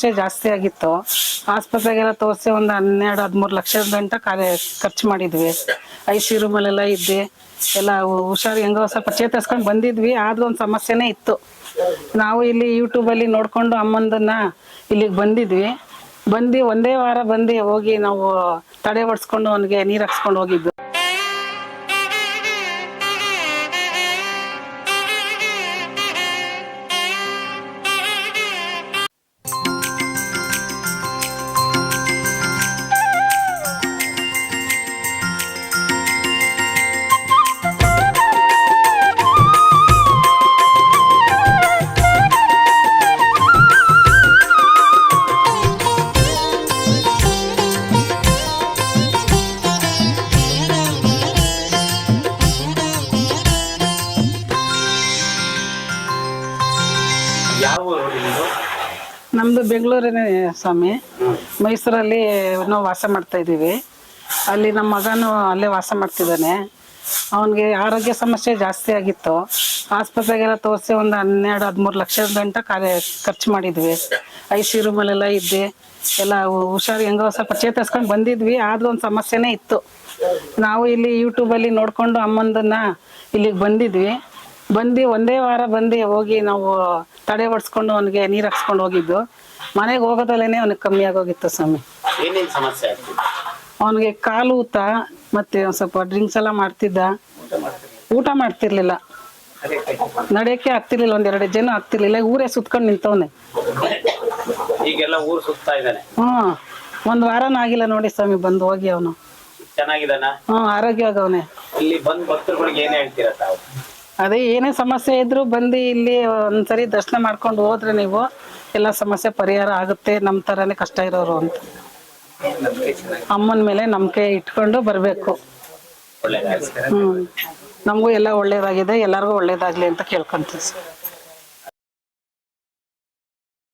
ಸಮಸ್ಯೆ ಜಾಸ್ತಿ ಆಗಿತ್ತು. ಆಸ್ಪತ್ರೆಗೆಲ್ಲ ತೋರಿಸಿ ಒಂದು ಹನ್ನೆರಡು, ಹದಿಮೂರು ಲಕ್ಷದ ಗಂಟ ಖಾಲಿ ಖರ್ಚು ಮಾಡಿದ್ವಿ. ಐ ಸಿ ರೂಮಲ್ಲೆಲ್ಲ ಇದ್ದೆ ಎಲ್ಲ ಹುಷಾರು ಹೆಂಗೋ ಸ್ವಲ್ಪ ಚೇತರಿಸ್ಕೊಂಡು ಬಂದಿದ್ವಿ. ಆದ್ರೂ ಒಂದು ಸಮಸ್ಯೆನೇ ಇತ್ತು. ನಾವು ಇಲ್ಲಿ ಯೂಟ್ಯೂಬಲ್ಲಿ ನೋಡ್ಕೊಂಡು ಅಮ್ಮಂದನ್ನ ಇಲ್ಲಿಗೆ ಬಂದಿದ್ವಿ. ಬಂದು ಒಂದೇ ವಾರ ಬಂದು ಹೋಗಿ ನಾವು ತಡೆ ಹೊಡ್ಸ್ಕೊಂಡು ಅವನಿಗೆ ನೀರು ಹಾಕ್ಸ್ಕೊಂಡು ಹೋಗಿದ್ದು. ಯಾವ ನಿಮ್ದು? ಬೆಂಗಳೂರಿನೇ ಸ್ವಾಮಿ. ಮೈಸೂರಲ್ಲಿ ನಾವು ವಾಸ ಮಾಡ್ತಾ ಇದ್ದೀವಿ. ಅಲ್ಲಿ ನಮ್ಮ ಮಗನು ಅಲ್ಲೇ ವಾಸ ಮಾಡ್ತಿದ್ದಾನೆ. ಅವನಿಗೆ ಆರೋಗ್ಯ ಸಮಸ್ಯೆ ಜಾಸ್ತಿ ಆಗಿತ್ತು. ಆಸ್ಪತ್ರೆಗೆಲ್ಲ ತೋರಿಸಿ ಒಂದು ಹನ್ನೆರಡು, ಹದಿಮೂರು ಲಕ್ಷ ಗಂಟ ಕಾರ್ಯ ಖರ್ಚು ಮಾಡಿದ್ವಿ. ಐ ಸಿ ರೂಮಲ್ಲೆಲ್ಲ ಇದ್ದೆ. ಎಲ್ಲ ಹುಷಾರು ಹೆಂಗೋ ಸ್ವಲ್ಪ ಚೇತರಿಸ್ಕೊಂಡು ಬಂದಿದ್ವಿ. ಆದ್ರೂ ಒಂದು ಸಮಸ್ಯೆನೇ ಇತ್ತು. ನಾವು ಇಲ್ಲಿ ಯೂಟ್ಯೂಬಲ್ಲಿ ನೋಡಿಕೊಂಡು ಅಮ್ಮಂದನ್ನ ಇಲ್ಲಿಗೆ ಬಂದಿದ್ವಿ. ಬಂದು ಒಂದೇ ವಾರ ಬಂದು ಹೋಗಿ ನಾವು ತಡೆ ಹೊಡ್ಸ್ಕೊಂಡು ಅವನಿಗೆ ನೀರು ಹಾಕ್ಸ್ಕೊಂಡು ಹೋಗಿದ್ದು. ಮನೆಗೆ ಹೋಗೋದಲ್ಲೇನೆ ಅವನಿಗೆ ಕಮ್ಮಿ ಆಗೋಗಿತ್ತು ಸ್ವಾಮಿ. ಏನೇನ್ ಸಮಸ್ಯೆ ಆಗ್ತಿದೆ ಅವನಿಗೆ ಕಾಲು ಊತ ಮತ್ತೆ ಒಂದ್ ಸ್ವಲ್ಪ ಡ್ರಿಂಕ್ಸ್ ಎಲ್ಲ ಮಾಡ್ತಿದ್ದ. ಊಟ ಮಾಡ್ತಿರ್ಲಿಲ್ಲ. ನಡೆಯಕ್ಕೆ ಆಗ್ತಿರ್ಲಿಲ್ಲ ಒಂದೆರಡು ಜನ ಆಗ್ತಿರ್ಲಿಲ್ಲ. ಊರೇ ಸುತ್ಕೊಂಡು ನಿಂತವನೆ. ಈಗೆಲ್ಲ ಊರು ಸುತ್ತಾ ಇದ್ದಾನೆ. ಹ್ಮ್ ಒಂದ್ ವಾರನೂ ಆಗಿಲ್ಲ ನೋಡಿ ಸ್ವಾಮಿ ಬಂದು ಹೋಗಿ ಅವನು. ಚೆನ್ನಾಗಿದಾನ ಹ್ಮ್ ಆರೋಗ್ಯವಾಗವನೆ ಇಲ್ಲಿ ಬಂದ್ ಭಕ್ತರುಗಳಿಗೆ ಏನ್ ಹೇಳ್ತೀರಾ ತಾವು? ಅದೇ ಏನೇ ಸಮಸ್ಯೆ ಇದ್ರೂ ಬಂದು ಇಲ್ಲಿ ಒಂದ್ಸರಿ ದರ್ಶನ ಮಾಡ್ಕೊಂಡು ಹೋದ್ರೆ ನೀವು ಎಲ್ಲ ಸಮಸ್ಯೆ ಪರಿಹಾರ ಆಗುತ್ತೆ ನಮ್ಮ ಥರನೇ ಕಷ್ಟ ಇರೋರು ಅಂತ. ಅಮ್ಮನ ಮೇಲೆ ನಂಬಿಕೆ ಇಟ್ಕೊಂಡು ಬರಬೇಕು. ಹ್ಮ್. ನಮಗೂ ಎಲ್ಲ ಒಳ್ಳೇದಾಗಿದೆ ಎಲ್ಲರಿಗೂ ಒಳ್ಳೇದಾಗ್ಲಿ ಅಂತ ಕೇಳ್ಕೊಂತೀವಿ ಸರ್.